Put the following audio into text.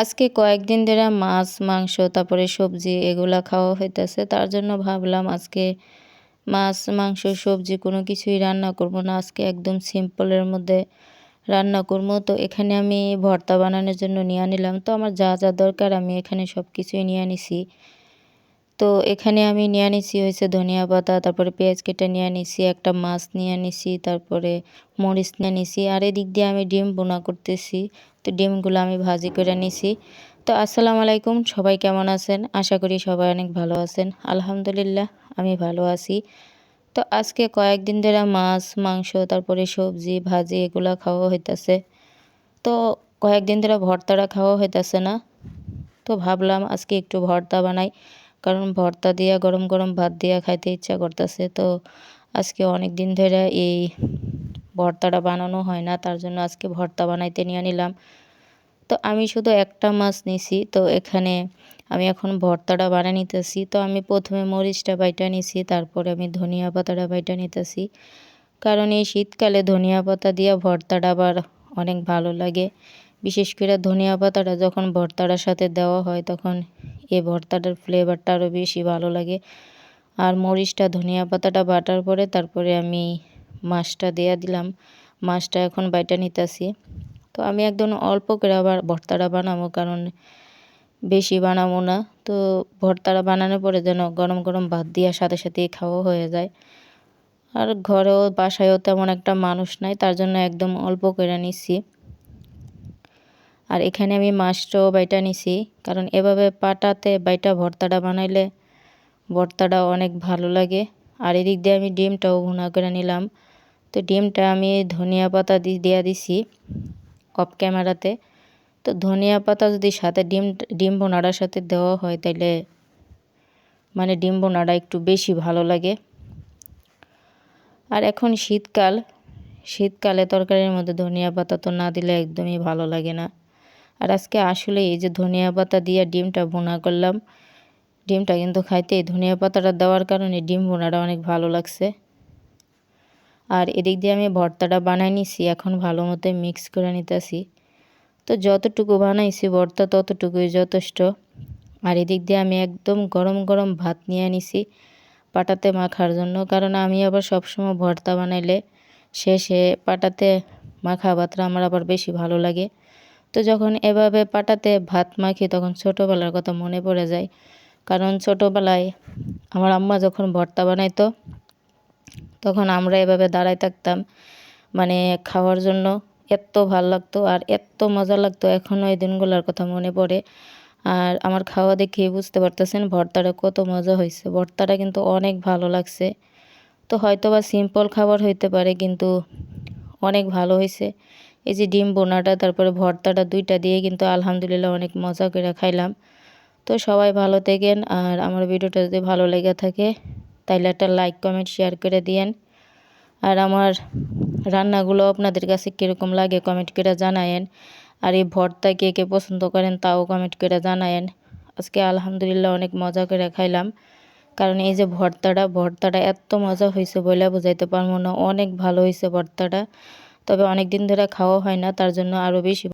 আজকে কয়েকদিন ধরে মাছ, মাংস, তারপরে সবজি এগুলা খাওয়া হইতেছে। তার জন্য ভাবলাম আজকে মাছ, মাংস, সবজি কোনো কিছুই রান্না করব না। আজকে একদম সিম্পলের মধ্যে রান্না করব। তো এখানে আমি ভর্তা বানানোর জন্য নিয়ে নিলাম। তো আমার যা যা দরকার আমি এখানে সব কিছুই নিয়ে নিছি। তো এখানে আমি নিয়ে নিছি হয়েছে ধনিয়া পাতা, তারপরে পেঁয়াজ কেটে নিয়ে নিছি, একটা মাছ নিয়ে নিছি, তারপরে মরিচ নিয়ে নিছি, আর এদিক দিয়ে আমি ডিম বোনা করতেছি। তো ডিমগুলো আমি ভাজি করে নিছি। তো আসসালামু আলাইকুম, সবাই কেমন আছেন? আশা করি সবাই অনেক ভালো আছেন। আলহামদুলিল্লাহ, আমি ভালো আছি। তো আজকে কয়েকদিন ধরে মাছ, মাংস, তারপরে সবজি, ভাজি এগুলা খাওয়া হইতেছে। তো কয়েকদিন ধরে ভর্তাটা খাওয়া হইতেছে না। তো ভাবলাম আজকে একটু ভর্তা বানাই। কারণ ভর্তা দিয়া, গরম গরম ভাত দিয়া খাইতে ইচ্ছা করতেছে। তো আজকে অনেক দিন ধরে এই ভর্তাটা বানানো হয় না, তার জন্য আজকে ভর্তা বানাইতে নিয়ে নিলাম। তো আমি শুধু একটা মাছ নিছি, তো এখানে আমি এখন ভর্তাটা বানিয়ে নিতেছি। তো আমি প্রথমে মরিচটা বাইটা নিছি, তারপরে আমি ধনিয়া পাতাটা বাইটা নিতেছি। কারণ এই শীতকালে ধনিয়া পাতা দিয়ে ভর্তাটা আবার অনেক ভালো লাগে। বিশেষ করে ধনিয়া পাতাটা যখন ভর্তাটার সাথে দেওয়া হয়, তখন এই ভর্তাটার ফ্লেভারটা আরও বেশি ভালো লাগে। আর মরিচটা, ধনিয়া পাতাটা বাটার পরে তারপরে আমি মাছটা দেয়া দিলাম। মাছটা এখন বাইটা নিতেছি। তো আমি একদম অল্প করে আবার ভর্তাটা বানাবো কারণ বেশি বানাবো না। তো ভর্তাটা বানানোর পরে যেন গরম গরম ভাত দিয়ে সাথে সাথে খাওয়া হয়ে যায়। আর ঘরেও, বাসায়ও তেমন একটা মানুষ নাই, তার জন্য একদম অল্প করে নিছি আর এখানে আমি মাছটাও বাইটা নিছি, কারণ এভাবে পাটাতে বাইটা ভর্তাটা বানাইলে ভর্তাটা অনেক ভালো লাগে। আর এদিক দিয়ে আমি ডিমটাও ভুনা করে নিলাম। তো ডিমটা আমি ধনিয়া পাতা দিয়ে দিছি অফ ক্যামেরাতে। তো ধনিয়া পাতা যদি সাথে ডিম ডিম বোনাটার সাথে দেওয়া হয় তাহলে মানে ডিম বোনাটা একটু বেশি ভালো লাগে। আর এখন শীতকাল, শীতকালে তরকারির মধ্যে ধনিয়া পাতা তো না দিলে একদমই ভালো লাগে না। আর আজকে আসলে এই যে ধনিয়া পাতা দিয়ে ডিমটা বোনা করলাম। ডিমটা কিন্তু খাইতে ধনিয়া পাতাটা দেওয়ার কারণে ডিম বোনাটা অনেক ভালো লাগছে। আর এদিক দিয়ে আমি ভর্তাটা বানাই নিছি, এখন ভালো মতো মিক্স করে নিতেছি। তো যতটুকু বানাইছি ভর্তা ততটুকুই যথেষ্ট। আর এদিক দিয়ে আমি একদম গরম গরম ভাত নিয়ে নিছি পাটাতে মাখার জন্য, কারণ আমি আবার সবসময় ভর্তা বানাইলে শেষে পাটাতে মাখা ভাতটা আমার আবার বেশি ভালো লাগে। তো যখন এভাবে পাটাতে ভাত মাখি তখন ছোটোবেলার কথা মনে পড়ে যায়। কারণ ছোটোবেলায় আমার আম্মা যখন ভর্তা বানাইতো, তখন আমরা এভাবে দাঁড়াই থাকতাম। মানে খাওয়ার জন্য এত ভালো লাগতো আর এত মজা লাগতো এখনও এই দিনগুলোর কথা মনে পড়ে। আর আমার খাওয়া দেখে বুঝতে পারতেছেন ভর্তাটা কত মজা হয়েছে ভর্তাটা কিন্তু অনেক ভালো লাগছে। তো হয়তো বা সিম্পল খাবার হইতে পারে কিন্তু অনেক ভালো হয়েছে এই যে ডিম বোনাটা, তারপরে ভর্তাটা দুইটা দিয়ে কিন্তু আলহামদুলিল্লাহ অনেক মজা করে খাইলাম। তো সবাই ভালো থাকেন, আর আমার ভিডিওটা যদি ভালো লেগে থাকে, তাইলে একটা লাইক, কমেন্ট, শেয়ার করে দিয়েন। আর আমার রান্নাগুলো আপনাদের কাছে কীরকম লাগে কমেন্ট করে জানায়েন। আর এই ভর্তা কে কে পছন্দ করেন তাও কমেন্ট করে জানায়েন। আজকে আলহামদুলিল্লাহ অনেক মজা করে খাইলাম। কারণ এই যে ভর্তাটা ভর্তাটা এত মজা হয়েছে বলে বুঝাইতে পারব না, অনেক ভালো হয়েছে ভর্তাটা। তবে অনেক দিন ধরে খাওয়া হয় না তার জন্য আরও বেশি